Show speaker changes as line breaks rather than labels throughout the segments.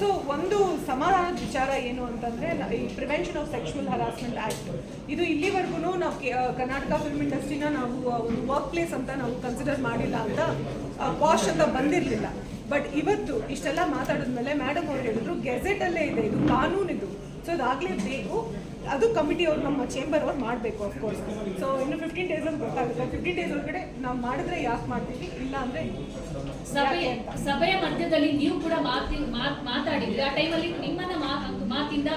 So ಒಂದು ಸಮಾಧಾನದ ವಿಚಾರ ಏನು ಅಂತಂದ್ರೆ ಈ prevention of sexual harassment act ಇದು ಇಲ್ಲಿವರೆಗೂ ನಾವು ಕರ್ನಾಟಕ ಫಿಲ್ಮ್ ಇಂಡಸ್ಟ್ರಿನ ನಾವು ಒಂದು ವರ್ಕ್ ಪ್ಲೇಸ್ ಅಂತ ನಾವು ಕನ್ಸಿಡರ್ ಮಾಡಿಲ್ಲ ಅಂತ ಪಾಶ್ ಅಂತ ಬಂದಿರಲಿಲ್ಲ. ಬಟ್ ಇವತ್ತು ಇಷ್ಟೆಲ್ಲ ಮಾತಾಡಿದ್ಮೇಲೆ ಮೇಡಮ್ ಅವ್ರು ಹೇಳಿದ್ರು ಗೆಜೆಟ್ ಅಲ್ಲೇ ಇದೆ, ಇದು ಕಾನೂನಿದು. ಸೊ ಅದಾಗಲೇಬೇಕು ಅದು ಕಮಿಟಿ ಅವ್ರು ನಮ್ಮ ಚೇಂಬರ್ ಅವ್ರು ಮಾಡಬೇಕು ಅಫ್ಕೋರ್ಸ್ ಸೊ ಇನ್ನು ಫಿಫ್ಟೀನ್ ಡೇಸ್ ಅಲ್ಲಿ ಗೊತ್ತಾಗುತ್ತೆ. ಫಿಫ್ಟೀನ್ ಡೇಸ್ ಒಳಗಡೆ ನಾವು ಮಾಡಿದ್ರೆ ಯಾಕೆ ಮಾಡ್ತೀವಿ? ಇಲ್ಲ ಅಂದ್ರೆ
ಸಭೆ
ಯಾಕೆ
ಸಭೆಯ ಮಧ್ಯದಲ್ಲಿ ನೀವು ಕೂಡ ಮಾತಿ, ಮಾತ್- ಮಾತಾಡಿದ್ರಿ. ಆ ಟೈಮಲ್ಲಿ ನಿಮ್ಮನ್ನ ಮಾ- ಮಾತಿಂದ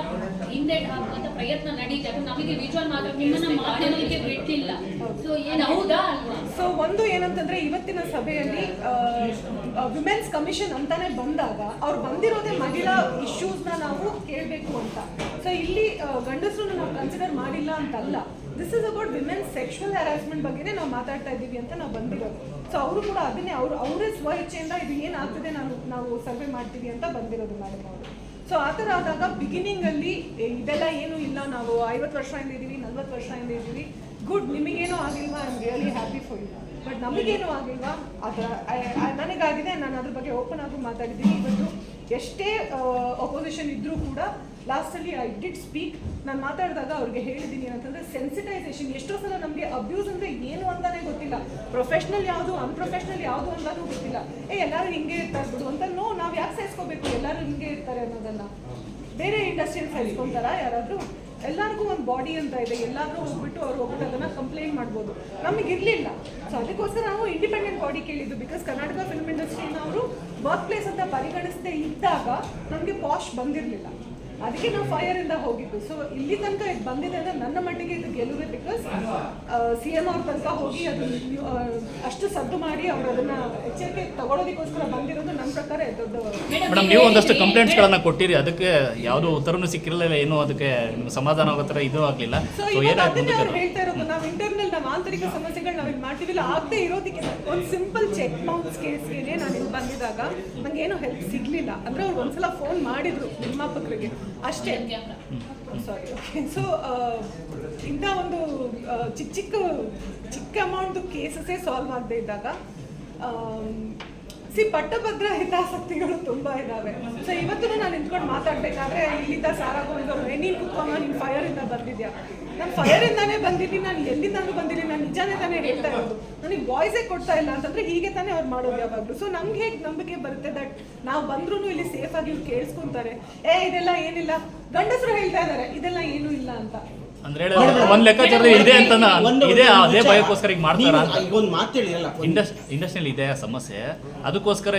ಹಿಂದೆ ಹಾಕುವಂತ ಪ್ರಯತ್ನ ನಡೀತಾ ನಮಗೆ ವಿಜುವಲ್ ಮಾತ್ರ ಮಾತಾಡಲಿಕ್ಕೆ ಬಿಟ್ಟಿಲ್ಲ ಸೊ ಏನು ಹೌದಾ ಅಲ್ವಾ?
ಸೊ ಒಂದು ಏನಂತಂದ್ರೆ ಇವತ್ತಿನ ಸಭೆಯಲ್ಲಿ ವಿಮೆನ್ಸ್ ಕಮಿಷನ್ ಅಂತಾನೆ ಬಂದಾಗ ಅವ್ರು ಬಂದಿರೋದೇ ಮಹಿಳಾ ಇಶ್ಯೂಸ್ನ ನಾವು ಕೇಳಬೇಕು ಅಂತ. ಸೊ ಇಲ್ಲಿ ಗಂಡಸರು ನಾವು ಕನ್ಸಿಡರ್ ಮಾಡಿಲ್ಲ ಅಂತಲ್ಲ. This is about women's sexual harassment ಬಗ್ಗೆನೇ ನಾವು ಮಾತಾಡ್ತಾ ಇದ್ದೀವಿ ಅಂತ ನಾವು ಬಂದಿರೋದು. ಸೊ ಅವರು ಕೂಡ ಅದನ್ನೇ, ಅವರು, ಅವರೇ ಸ್ವ ಇಚ್ಛೆಯಿಂದ ಇದು ಏನಾಗ್ತದೆ ನಾನು, ನಾವು ಸರ್ವೆ ಮಾಡ್ತೀವಿ ಅಂತ ಬಂದಿರೋದು ಮೇಡಮ್ ಅವರು. ಸೊ ಆ ಥರ ಆದಾಗ ಬಿಗಿನಿಂಗಲ್ಲಿ ಇದೆಲ್ಲ ಏನೂ ಇಲ್ಲ. ನಾವು ಐವತ್ತು ವರ್ಷದಿಂದ ಇದ್ದೀವಿ, ನಲ್ವತ್ತು ವರ್ಷದಿಂದ ಇದ್ದೀವಿ. ಗುಡ್ ನಿಮಗೇನೂ ಆಗಿಲ್ವಾ? I am really happy for you but ನಮಗೇನು ಆಗಿಲ್ವಾ? ಅದರ ನನಗಾಗಿದೆ. ನಾನು ಅದ್ರ ಬಗ್ಗೆ ಓಪನ್ ಆಗಿ ಮಾತಾಡಿದ್ದೀನಿ. ಇವತ್ತು ಎಷ್ಟೇ ಅಪೋಸಿಷನ್ ಇದ್ದರೂ ಕೂಡ ಲಾಸ್ಟಲ್ಲಿ ಐ ಡಿಡ್ ಸ್ಪೀಕ್ ನಾನು ಮಾತಾಡಿದಾಗ ಅವ್ರಿಗೆ ಹೇಳಿದ್ದೀನಿ ಅಂತಂದರೆ ಸೆನ್ಸಿಟೈಸೇಷನ್ ಎಷ್ಟೋ ಸಲ ನಮಗೆ ಅಬ್ಯೂಸ್ ಅಂದರೆ ಏನು ಅಂತಲೇ ಗೊತ್ತಿಲ್ಲ. ಪ್ರೊಫೆಷ್ನಲ್ ಯಾವುದು ಅನ್ಪ್ರೊಫೆಷ್ನಲ್ ಯಾವುದು ಅಂತಾನೂ ಗೊತ್ತಿಲ್ಲ. ಏ, ಎಲ್ಲರೂ ಹಿಂಗೆ ಇರ್ತಾರೆ ಬಿಡು ಅಂತ ನೋ, ನಾವು ಯಾಕೆ ಸೇರಿಸ್ಕೋಬೇಕು ಎಲ್ಲರೂ ಹಿಂಗೆ ಇರ್ತಾರೆ ಅನ್ನೋದನ್ನ. ಬೇರೆ ಇಂಡಸ್ಟ್ರಿಯಲ್ಲಿ ಸೇರಿಸ್ಕೊಂತಾರ ಯಾರಾದರೂ, ಎಲ್ಲರಿಗೂ ಒಂದು ಬಾಡಿ ಅಂತ ಇದೆ. ಎಲ್ಲಾದರೂ ಹೋಗ್ಬಿಟ್ಟು ಅವ್ರು ಹೋಗ್ಬಿಟ್ಟು ಅದನ್ನು ಕಂಪ್ಲೇಂಟ್ ಮಾಡ್ಬೋದು. ನಮಗೆ ಇರಲಿಲ್ಲ. ಸೊ ಅದಕ್ಕೋಸ್ಕರ ನಾವು ಇಂಡಿಪೆಂಡೆಂಟ್ ಬಾಡಿ ಕೇಳಿದ್ದು. ಬಿಕಾಸ್ ಕರ್ನಾಟಕ ಫಿಲ್ಮ್ ಇಂಡಸ್ಟ್ರಿನ ಅವರು ವರ್ಕ್ ಪ್ಲೇಸ್ ಅಂತ ಪರಿಗಣಿಸದೇ ಇದ್ದಾಗ ನಮಗೆ ಪಾಶ್ ಬಂದಿರಲಿಲ್ಲ. ಅದಕ್ಕೆ ನಾವು ಫೈರ್ ಇಂದ ಹೋಗಿದ್ದು. ಸೊ ಇಲ್ಲಿ ತನಕ ಇದು ಬಂದಿದೆ ಅಂದ್ರೆ ನನ್ನ ಮಟ್ಟಿಗೆ ಇದು ಗೆಲುವೆ ಬಿಕಾಸ್ ಸಿ ಎಂ ಅವ್ರ ತನಕ ಹೋಗಿ ಅದು ಅಷ್ಟು ಸದ್ದು ಮಾಡಿ ಅವ್ರು ಅದನ್ನ ಎಚ್ಚರಿಕೆ ತಗೊಳೋದಕ್ಕೋಸ್ಕರ ಬಂದಿರೋದು ನನ್ನ ಪ್ರಕಾರ ದೊಡ್ಡ
ಮೇಡಮ್ ನೀವು ಒಂದಷ್ಟು ಕಂಪ್ಲೇಂಟ್ಸ್ ಗಳನ್ನ ಕೊಟ್ಟಿರಿ. ಅದಕ್ಕೆ ಯಾವುದೋ ಉತ್ತರನು ಸಿಕ್ಕಿರಲಿಲ್ಲ ಏನು ಅದಕ್ಕೆ ಸಮಾಧಾನ ಆಗೋ ಥರ ಇದು ಆಗಲಿಲ್ಲ.
ಸೊ ಅದನ್ನೇ ಅವ್ರು ಹೇಳ್ತಾ ಇರೋದು ನಾವು ಇಂಟರ್ನಲ್ ನಾವು ಆಂತರಿಕ ಸಮಸ್ಯೆಗಳು ನಾವು ಮಾಡ್ತಿವಿಲ್ಲ ಮಾಡ್ತೀವಿಲ್ಲ ಆಗದೆ ಇರೋದಕ್ಕೆ ಒಂದು ಸಿಂಪಲ್ ಚೆಕ್ ಬೌನ್ಸ್ ಕೇಸ್ಗೆ ನಾನು ಇಲ್ಲಿ ಬಂದಿದಾಗ ನಂಗೆ ಏನೂ ಹೆಲ್ಪ್ ಸಿಗ್ಲಿಲ್ಲ. ಅಂದ್ರೆ ಅವ್ರು ಒಂದ್ಸಲ ಫೋನ್ ಮಾಡಿದ್ರು ನಿರ್ಮಾಪಕರಿಗೆ ಅಷ್ಟೇ. ಸಾರಿ ಓಕೆ ಸೊ ಇಂಥ ಒಂದು ಚಿಕ್ಕ ಚಿಕ್ಕ ಚಿಕ್ಕ ಅಮೌಂಟ್ ಕೇಸಸ್ಸೇ ಸಾಲ್ವ್ ಆಗದೆ ಇದ್ದಾಗ ಸಿ ಪಟ್ಟಭದ್ರ ಹಿತಾಸಕ್ತಿಗಳು ತುಂಬಾ ಇದಾವೆ. ಸೊ ಇವತ್ತು ನಾನು ನಿಂತ್ಕೊಂಡು ಮಾತಾಡ್ಬೇಕಾದ್ರೆ ಇಲ್ಲಿದ್ದ ಸಾರಾ ಗೋವಿಂದವ್ರು ಏ ನೀನು ಕುತ್ಕೊಂಡ ನೀನು ಫೈರ್ ಇಂದ ಬಂದಿದ್ಯಾ? ನಾನು ಫೈರ್ ಇಂದಾನೇ ಬಂದಿದ್ದೀನಿ, ನಾನು ಎಲ್ಲಿಂದಾನು ಬಂದಿದ್ದೀನಿ, ನಾನು ನಿಜಾನೇ ತಾನೇ ಹೇಳ್ತಾ ಇರೋದು. ನನಗೆ ವಾಯ್ಸೇ ಕೊಡ್ತಾ ಇಲ್ಲ ಅಂತಂದ್ರೆ ಹೀಗೆ ತಾನೇ ಅವ್ರು ಮಾಡೋದು ಯಾವಾಗಲೂ. ಸೊ ನಮ್ಗೆ ಹೇಗೆ ನಂಬಿಕೆ ಬರುತ್ತೆ ದಟ್ ನಾವು ಬಂದ್ರೂ ಇಲ್ಲಿ ಸೇಫ್ ಆಗಿ ಇವ್ರು ಕೇಳಿಸ್ಕೊಂತಾರೆ. ಏ, ಇದೆಲ್ಲ ಏನಿಲ್ಲ? ಗಂಡಸರು ಹೇಳ್ತಾ ಇದ್ದಾರೆ ಇದೆಲ್ಲ ಏನೂ ಇಲ್ಲ ಅಂತ.
ಅಂದ್ರೆ ಹೇಳಿದ್ರೆ ಒಂದ್ ಲೆಕ್ಕಾಚಾರ ಇದೆ ಅಂತ ಇದೆ ಅದೇ. ಭಯಕ್ಕೋಸ್ಕರ ಈಗ ಮಾಡ್ತಾರ?
ಒಂದು ಮಾತು ಹೇಳಿರಲ್ಲ
ಇಂಡಸ್ ಇಂಡಸ್ಟ್ರಿಯಲ್ಲಿ ಇದೆ ಆ ಸಮಸ್ಯೆ. ಅದಕ್ಕೋಸ್ಕರ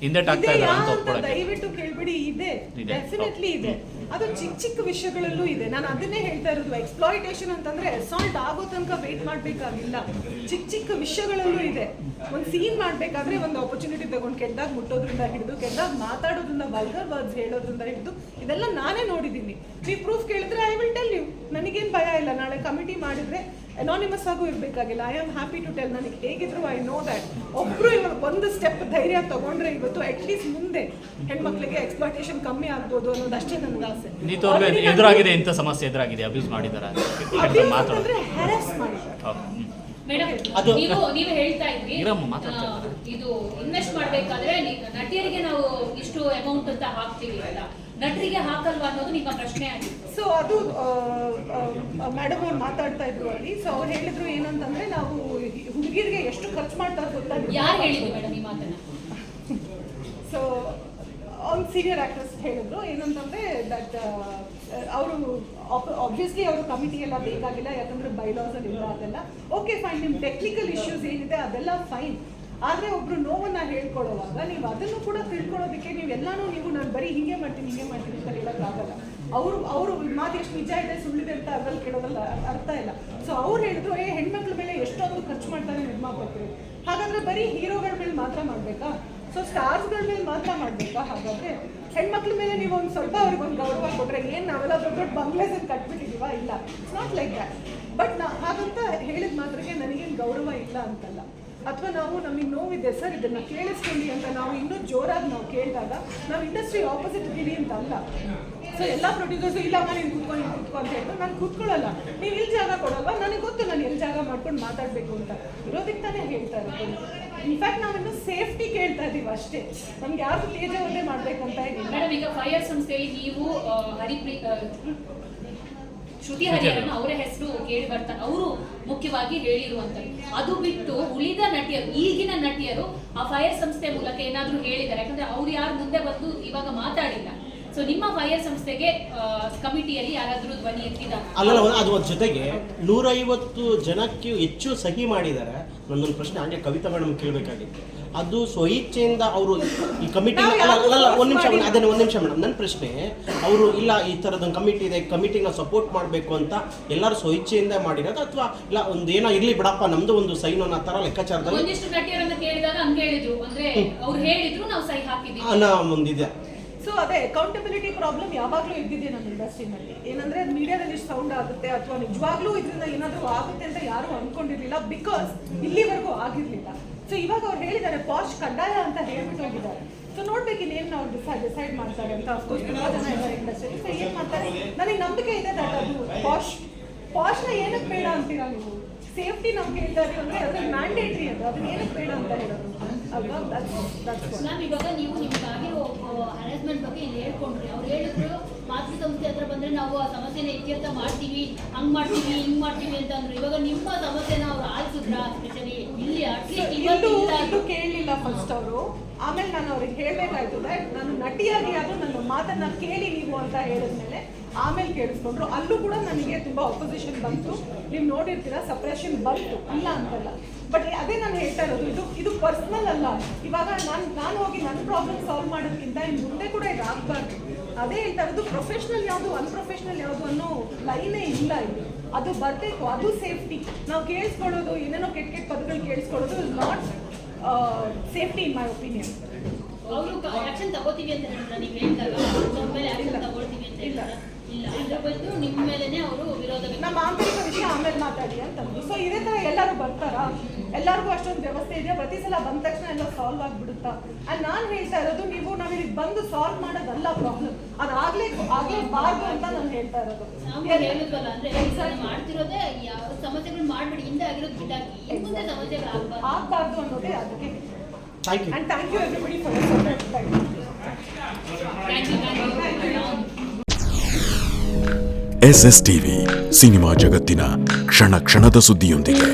ಹಿಂದೆಟ್ ಆಗ್ತಾ
ಇದೆ
ಇದಾರೆ ಅಂತ
ದಯವಿಟ್ಟು ಕೇಳ್ಬಿಡಿ ಇದೆ. ಡೆಫಿನೆಟ್ಲಿ ಇದೆ. ಅದು ಚಿಕ್ಕ ಚಿಕ್ಕ ವಿಷಯಗಳಲ್ಲೂ ಇದೆ. ನಾನು ಅದನ್ನೇ ಹೇಳ್ತಾ ಇರೋದು. ಎಕ್ಸ್ಪ್ಲಾಯಿಟೇಷನ್ ಅಂತಂದ್ರೆ ಅಸಾಲ್ಟ್ ಆಗೋ ತನಕ ವೇಟ್ ಮಾಡ್ಬೇಕಾಗಿಲ್ಲ. ಚಿಕ್ಕ ಚಿಕ್ಕ ವಿಷಯಗಳಲ್ಲೂ ಇದೆ. ಒಂದು ಸೀನ್ ಮಾಡ್ಬೇಕಾದ್ರೆ ಒಂದು ಆಪರ್ಚುನಿಟಿ ತಗೊಂಡು ಕೆಟ್ಟದಾಗ ಮುಟ್ಟೋದ್ರಿಂದ ಹಿಡಿದು ಕೆಟ್ಟದಾಗ ಮಾತಾಡೋದ್ರಿಂದ ವಲ್ಗರ್ ವರ್ಡ್ಸ್ ಹೇಳೋದ್ರಿಂದ ಹಿಡಿದು, ಇದೆಲ್ಲ ನಾನೇ ನೋಡಿದ್ದೀನಿ. ನೀವು ಪ್ರೂಫ್ ಕೇಳಿದ್ರೆ ಐ ವಿಲ್ ಟೆಲ್ ಯು ನನಗೇನು ಭಯ ಇಲ್ಲ. ನಾಳೆ ಕಮಿಟಿ ಮಾಡಿದ್ರೆ ಅನಾನಿಮಸ್ ಆಗೂ ಇರಬೇಕಾಗಿಲ್ಲ. I am happy to tell ನನಗೆ ಹೇಗಿದ್ರು ಐ ನೋ ದ್ಯಾಟ್ ಒಬ್ರು ಇವಾಗ ಒಂದು ಸ್ಟೆಪ್ ಧೈರ್ಯ ತಗೊಂಡ್ರೆ ಇವತ್ತು ಅಟ್ಲೀಸ್ಟ್ ಮುಂದೆ ಹೆಣ್ಮಕ್ಳಿಗೆ ಎಕ್ಸ್ಪ್ಲಾಟೇಷನ್ ಕಮ್ಮಿ ಆಗ್ಬೋದು ಅನ್ನೋದಷ್ಟೇ ನನಗೆ ಆಸೆ.
ನೀತು ಎದುರಾಗಿದೆ ಇಂಥ ಸಮಸ್ಯೆ ಎದುರಾಗಿದೆ ಅಬ್ಯೂಸ್
ಮಾಡಿದ್ದಾರೆ
ಹೌದು. ಹ್ಮ್.
ಅದು-
ನೀವು ನೀವು ಹೇಳ್ತಾ ಇದ್ರಿ ಇದು ಇನ್ವೆಸ್ಟ್ ಮಾಡ್ಬೇಕಾದ್ರೆ ನಟಿಯರಿಗೆ ನಾವು ಇಷ್ಟು ಅಮೌಂಟ್ ಅಂತ ಹಾಕ್ತೀವಿ ಅಂತ. ನಟರಿಗೆ ಹಾಕಲ್ವಾ ಅನ್ನೋದು ನಿಮ್ಮ ಪ್ರಶ್ನೆ ಆಗಿತ್ತು.
ಸೊ ಅದು ಮೇಡಮ್ ಅವ್ರು ಮಾತಾಡ್ತಾ ಇದ್ರು ಅಲ್ಲಿ. ಸೊ ಅವ್ರು ಹೇಳಿದ್ರು ಏನಂತಂದ್ರೆ ನಾವು ಹುಡುಗಿರಿಗೆ ಎಷ್ಟು ಖರ್ಚು ಮಾಡ್ತಾರೆ ಗೊತ್ತಾ
ಯಾರು ಹೇಳಿದ್ರು ಮೇಡಮ್ ಈ ಮಾತನ್ನ?
ಸೊ ಒಂದು ಸೀನಿಯರ್ ಆಕ್ಟ್ರೆಸ್ ಹೇಳಿದ್ರು ಏನಂತಂದ್ರೆ ದಟ್ ಅವರು ಆಬ್ವಿಯಸ್ಲಿ ಅವರು ಕಮಿಟಿ ಎಲ್ಲ ಬೇಕಾಗಿಲ್ಲ ಯಾಕಂದ್ರೆ ಬೈಲಾಸ್ ಅಲ್ಲಿ ಇಲ್ಲ ಅದೆಲ್ಲ ಓಕೆ ಫೈನ್ ನಿಮ್ಮ ಟೆಕ್ನಿಕಲ್ ಇಶ್ಯೂಸ್ ಏನಿದೆ ಅದೆಲ್ಲ ಫೈನ್ ಆದ್ರೆ ಒಬ್ರು ನೋವನ್ನ ಹೇಳ್ಕೊಳ್ಳುವಾಗ ನೀವು ಅದನ್ನು ಕೂಡ ತಿಳ್ಕೊಳ್ಳೋದಕ್ಕೆ ನೀವು ಎಲ್ಲಾನು ನೀವು ನಾನು ಬರೀ ಹೀಗೆ ಮಾಡ್ತೀನಿ ಹೀಗೆ ಮಾಡ್ತೀನಿ ಅಂತ ಹೇಳೋಕ್ಕಾಗಲ್ಲ. ಅವರು ಅವರು ಮಾತು ಎಷ್ಟು ನಿಜ ಇದೆ ಸುಳ್ಳಿದೆ ಅಂತ ಅದ್ರಲ್ಲಿ ಕೇಳೋದಲ್ಲ ಅರ್ಥ ಇಲ್ಲ. ಸೊ ಅವ್ರು ಹೇಳಿದ್ರು, ಏ, ಹೆಣ್ಮಕ್ಳ ಮೇಲೆ ಎಷ್ಟೊಂದು ಖರ್ಚು ಮಾಡ್ತಾರೆ ನಿರ್ಮಾಪಕರು ಹಾಗಾದ್ರೆ ಬರೀ ಹೀರೋಗಳ ಮೇಲೆ ಮಾತ್ರ ಮಾಡಬೇಕಾ? ಸೊ ಸ್ಟಾರ್ಸ್ಗಳ ಮೇಲೆ ಮಾತ್ರ ಮಾಡಬೇಕಾ? ಹಾಗಾದ್ರೆ ಹೆಣ್ಮಕ್ಳ ಮೇಲೆ ನೀವು ಒಂದು ಸ್ವಲ್ಪ ಅವ್ರಿಗೆ ಒಂದು ಗೌರವ ಕೊಟ್ಟರೆ ಏನು ನಾವೆಲ್ಲ ದೊಡ್ಡ ದೊಡ್ಡ ಬಂಗ್ಲೇಸ್ ಕಟ್ಬಿಟ್ಟಿದೀವ? ಇಲ್ಲ it's not like that but ನಾ ಹಾಗಂತ ಹೇಳಿದ ಮಾತ್ರಕ್ಕೆ ನನಗೇನು ಗೌರವ ಇಲ್ಲ ಅಂತಲ್ಲ. ಅಥವಾ ನಾವು ನಮಗೆ ನೋವಿದೆ, ಸರ್, ಇದನ್ನು ಕೇಳಿಸ್ಕೊಳ್ಳಿ ಅಂತ ನಾವು ಇನ್ನೂ ಜೋರಾಗಿ ನಾವು ಕೇಳಿದಾಗ ನಾವು ಇಂಡಸ್ಟ್ರಿ ಆಪೋಸಿಟ್ ಇದ್ದೀವಿ ಅಂತ ಅಲ್ಲ ಸೊ ಎಲ್ಲ ಪ್ರೊಡ್ಯೂಸರ್ಸ್ ಇಲ್ಲ ನೀನು ಕೂತ್ಕೊಂಡು ಕೂತ್ಕೊ ಅಂತ ನಾನು ಕೂತ್ಕೊಳ್ಳಲ್ಲ. ನೀವು ಇಲ್ಲಿ ಜಾಗ ಕೊಡಲ್ವಾ? ನನಗೆ ಗೊತ್ತು ನಾನು ಎಲ್ಲಿ ಜಾಗ ಮಾಡ್ಕೊಂಡು ಮಾತಾಡಬೇಕು ಅಂತ. ಇರೋದಕ್ಕೆ ತಾನೇ ಹೇಳ್ತಾ ಇರೋದು. ಇನ್ಫ್ಯಾಕ್ಟ್ ನಾವಿನ್ನು ಸೇಫ್ಟಿ ಕೇಳ್ತಾ ಇದ್ದೀವಿ ಅಷ್ಟೇ. ನಮ್ಗೆ ಯಾರು ತೇಜವನ್ನೇ ಮಾಡ್ಬೇಕಂತ ಇದೆ
ಮೇಡಮ್ ಈಗ ಫೈರ್ ಸಂಸ್ಥೆಯಲ್ಲಿ ನೀವು ಹರಿಪ್ರೀತ್ ಶ್ರುತಿ ಹರಿಹರನ್ ಅವರ ಹೆಸರು ಕೇಳಿ ಬರ್ತಾರೆ ಅವರು ಮುಖ್ಯವಾಗಿ ಹೇಳಿರುವಂತದ್ದು ಅದು ಬಿಟ್ಟು ಉಳಿದ ನಟಿಯರು, ಈಗಿನ ನಟಿಯರು ಆ ಫೈರ್ ಸಂಸ್ಥೆ ಮೂಲಕ ಏನಾದ್ರೂ ಹೇಳಿದ್ದಾರೆ. ಯಾಕಂದ್ರೆ ಅವ್ರು ಯಾರು ಮುಂದೆ ಬಂದು ಇವಾಗ ಮಾತಾಡಿಲ್ಲ. ಸೊ ನಿಮ್ಮ ಸಂಸ್ಥೆಗೆ ಕಮಿಟಿಯಲ್ಲಿ ಯಾರಾದರೂ ಧ್ವನಿ ಎತ್ತಿದ
ಅಲ್ಲಲ್ಲ ಒಂದು- ಅದು ಒಂದು ಜೊತೆಗೆ ನೂರೈವತ್ತು ಜನಕ್ಕೆ ಹೆಚ್ಚು ಸಹಿ ಮಾಡಿದ್ದಾರೆ. ನನ್ನೊಂದು ಪ್ರಶ್ನೆ ಹಾಗೆ ಕವಿತಾ ಮೇಡಮ್ ಕೇಳಬೇಕಾಗಿತ್ತು. ಅದು ಸ್ವಇಚ್ಛೆಯಿಂದ ಅವರು ಈ ಕಮಿಟಿ
ನಾವು
ಅಲ್ಲ
ಯಾವ್ದೂ
ಅಲ್ಲ ಒಂದು ನಿಮಿಷ
ಮಾಡಿಲ್ಲ.
ಅದನ್ನ ಒಂದು ನಿಮಿಷ ಮೇಡಮ್ ನನ್ನ ಪ್ರಶ್ನೆ ಅವರು ಇಲ್ಲ ಈ ಥರದೊಂದು ಕಮಿಟಿ ಇದೆ ಕಮಿಟಿನ ಸಪೋರ್ಟ್ ಮಾಡಬೇಕು ಅಂತ ಎಲ್ಲರೂ ಸ್ವಇಚ್ಛೆಯಿಂದ ಮಾಡಿರೋದು ಅಥವಾ ಇಲ್ಲ ಒಂದು ಏನೋ ಇರಲಿ ಬಿಡಪ್ಪ ನಮ್ದು ಒಂದು ಸೈನ್ ಅನ್ನೋ ಥರ ಲೆಕ್ಕಾಚಾರದಲ್ಲಿ
ಒಂದಿಷ್ಟು ನಟಿಯರನ್ನ ಕೇಳಿದಾಗ ಹಂಗ ಹೇಳಿದ್ರು. ಅಂದ್ರೆ ಅವ್ರು ಹೇಳಿದ್ರು ನಾವು ಸಹಿ ಹಾಕಿದ್ವಿ
ಅನ್ನೋ ಒಂದಿದೆ.
ಸೊ ಅದೇ ಅಕೌಂಟಬಿಲಿಟಿ ಪ್ರಾಬ್ಲಮ್ ಯಾವಾಗಲೂ ಇದ್ದಿದೆ ನಮ್ಮ ಇಂಡಸ್ಟ್ರಿನಲ್ಲಿ ಏನಂದ್ರೆ ಮೀಡಿಯಾದಲ್ಲಿ ಸೌಂಡ್ ಆಗುತ್ತೆ ಅಥವಾ ನಿಜವಾಗ್ಲೂ ಇದರಿಂದ ಏನಾದರೂ ಆಗುತ್ತೆ ಅಂತ ಯಾರು ಅನ್ಕೊಂಡಿರ್ಲಿಲ್ಲ ಬಿಕಾಸ್ ಇಲ್ಲಿವರೆಗೂ ಆಗಿರ್ಲಿಲ್ಲ. ಸೊ ಇವಾಗ ಅವ್ರು ಹೇಳಿದ್ದಾರೆ ಪಾಶ್ ಕಡ್ಡಾಯ ಅಂತ ಹೇಳ್ಬಿಟ್ಟು ಹೋಗಿದ್ದಾರೆ. ಸೊ ನೋಡ್ಬೇಕು ಇನ್ನೇನು ಅವ್ರು ಡಿಸೈಡ್ ಡಿಸೈಡ್ ಮಾಡ್ತಾರೆ ಅಂತ. ಅಫ್ಕೋರ್ಸ್ ತುಂಬ ಜನ ಇದ್ದಾರೆ ಇಂಡಸ್ಟ್ರಿ ಸೊ ಏನ್ ಮಾಡ್ತಾರೆ? ನನಗೆ ನಂಬಿಕೆ ಇದೆ ದಟ್ ಅದು ಪಾಶ್ ಪಾಶ್ನ ಏನಕ್ಕೆ ಬೇಡ ಅಂತೀರಾ ನೀವು? ಸೇಫ್ಟಿ ನಾವು ಕೇಳ್ತಾ ಅಂದ್ರೆ ಅದ್ರ ಮ್ಯಾಂಡೇಟ್ರಿ ಅದು. ಅದನ್ನ ಏನಕ್ಕೆ ಬೇಡ ಅಂತ ಹೇಳೋದು? ಅಲ್ವಾ?
ಮ್ಯಾಮ್, ಇವಾಗ ನೀವು ನಿಮ್ಗಾಗಿರೋ ಹರಾಸ್ಮೆಂಟ್ ಬಗ್ಗೆ ಇಲ್ಲಿ ಹೇಳ್ಕೊಂಡ್ರಿ. ಅವ್ರು ಹೇಳಿದ್ರು ಮಾತೃ ಸಂಸ್ಥೆ ಹತ್ರ ಬಂದ್ರೆ ನಾವು ಆ ಸಮಸ್ಯೆನ ಇತ್ಯರ್ಥ ಮಾಡ್ತೀವಿ ಹಂಗ್ ಮಾಡ್ತೀವಿ ಹಿಂಗ್ ಮಾಡ್ತೀವಿ ಅಂತ ಅಂದ್ರು. ಇವಾಗ ನಿಮ್ಮ ಸಮಸ್ಯೆನ ಅವ್ರು ಆಲಿಸಿದ್ರ ಸ್ಪೆಷಲಿ ಇಲ್ಲಿ ಅಟ್ಲೀಸ್ಟ್ ಇವತ್ತು
ಇದು ಕೇಳಲಿಲ್ಲ ಫಸ್ಟ್ ಅವರು. ಆಮೇಲೆ ನಾನು ಅವ್ರಿಗೆ ಹೇಳಬೇಕಾಯ್ತು ನಾನು ನಟಿಯಾಗಿ ಅದು ನನ್ನ ಮಾತನ್ನ ಕೇಳಿ ನೀವು ಅಂತ ಹೇಳಿದ್ಮೇಲೆ ಆಮೇಲೆ ಕೇಳಿಸ್ಕೊಂಡ್ರು. ಅಲ್ಲೂ ಕೂಡ ನನಗೆ ತುಂಬಾ ಅಪೋಸಿಷನ್ ಬಂತು. ನೀವು ನೋಡಿರ್ತೀರಾ ಸಪ್ರೆಷನ್ ಬಂತು. ಇಲ್ಲ ಅಂತಲ್ಲ. ಬಟ್ ಅದೇ ನಾನು ಹೇಳ್ತಾ ಇರೋದು ಇದು ಇದು ಪರ್ಸ್ನಲ್ ಅಲ್ಲ. ಇವಾಗ ನಾನು ನಾನು ಹೋಗಿ ನನ್ನ ಪ್ರಾಬ್ಲಮ್ ಸಾಲ್ವ್ ಮಾಡೋದಕ್ಕಿಂತ ಇನ್ನು ಮುಂದೆ ಕೂಡ ಇದು ಆಗಬಾರ್ದು. ಅದೇ ಹೇಳ್ತಾ ಇರೋದು ಪ್ರೊಫೆಷ್ನಲ್ ಯಾವುದು ಅನ್ಪ್ರೊಫೆಷ್ನಲ್ ಯಾವುದು ಅನ್ನೋ ಲೈನೇ ಇಲ್ಲ ಇದು. ಅದು ಬರಬೇಕು ಅದು ಸೇಫ್ಟಿ ನಾವು ಕೇಳಿಸ್ಕೊಳ್ಳೋದು ಏನೇನೋ ಕೆಟ್ಟ ಕೆಟ್ಟ ಪದಗಳು ಕೇಳಿಸ್ಕೊಳ್ಳೋದು is not safety in my opinion
ಅವರು ಆಕ್ಷನ್ ತಗೋತೀವಿ ಅಂತ ಹೇಳಿದ್ರ. ನೀವು ಅವ್ರ ಮೇಲೆ ಆಕ್ಷನ್ ತಗೊಳ್ತೀವಿ ಅಂತ
ಇಲ್ಲ.
ಇಲ್ಲ. ಅದ್ರ ಬದಲು ನಿಮ್ಮ ಮೇಲೆನೆ ಅವರು ವಿರೋಧ
ನಮ್ಮ ಆಂತರಿಕ ವಿಷಯ ಆಮೇಲೆ ಮಾತಾಡಿ ಅಂತಂದ್ರು ಸೊ ಇದೇ ತರ ಎಲ್ಲರೂ ಬರ್ತಾರಾ? ಎಲ್ಲರಿಗೂ ಅಷ್ಟೊಂದು ವ್ಯವಸ್ಥೆ ಇದೆಯಾ ಪ್ರತಿ ಸಲ ಬಂದ ತಕ್ಷಣ ಎಲ್ಲ ಸಾಲ್ವ್ ಆಗ್ಬಿಡುತ್ತಾ? ಅಲ್ಲಿ ನಾನು ಹೇಳ್ತಾ ಇರೋದು ನೀವು ನಾವು ಇಲ್ಲಿ ಬಂದು ಸಾಲ್ವ್ ಮಾಡೋದಲ್ಲ ಪ್ರಾಬ್ಲಮ್ ಅದಾಗ್ಲೇ ಆಗ್ಲೇಬಾರ್ದು ಅಂತ ನಾನು ಹೇಳ್ತಾ ಇರೋದು.
ಮಾಡ್ತಿರೋದೇ ಯಾವ ಸಮಸ್ಯೆಗಳು ಮಾಡ್ಬಿಡಿ ಹಿಂದೆ ಆಗಿರೋದು ಬಿಟ್ಟಾಕಿ ಮುಂದೆ ಸಮಸ್ಯೆಗಳು ಆಗ್ಬಾರ್ದು.
ಆಗ್ಬಾರ್ದು ಅನ್ನೋದೇ ಅದಕ್ಕೆ.
Thank you
and thank you everybody for support
thank you U
S S TV cinema ಜಗತ್ತಿನ ಕ್ಷಣ ಕ್ಷಣದ ಸುದ್ದಿಯೊಂದಿಗೆ.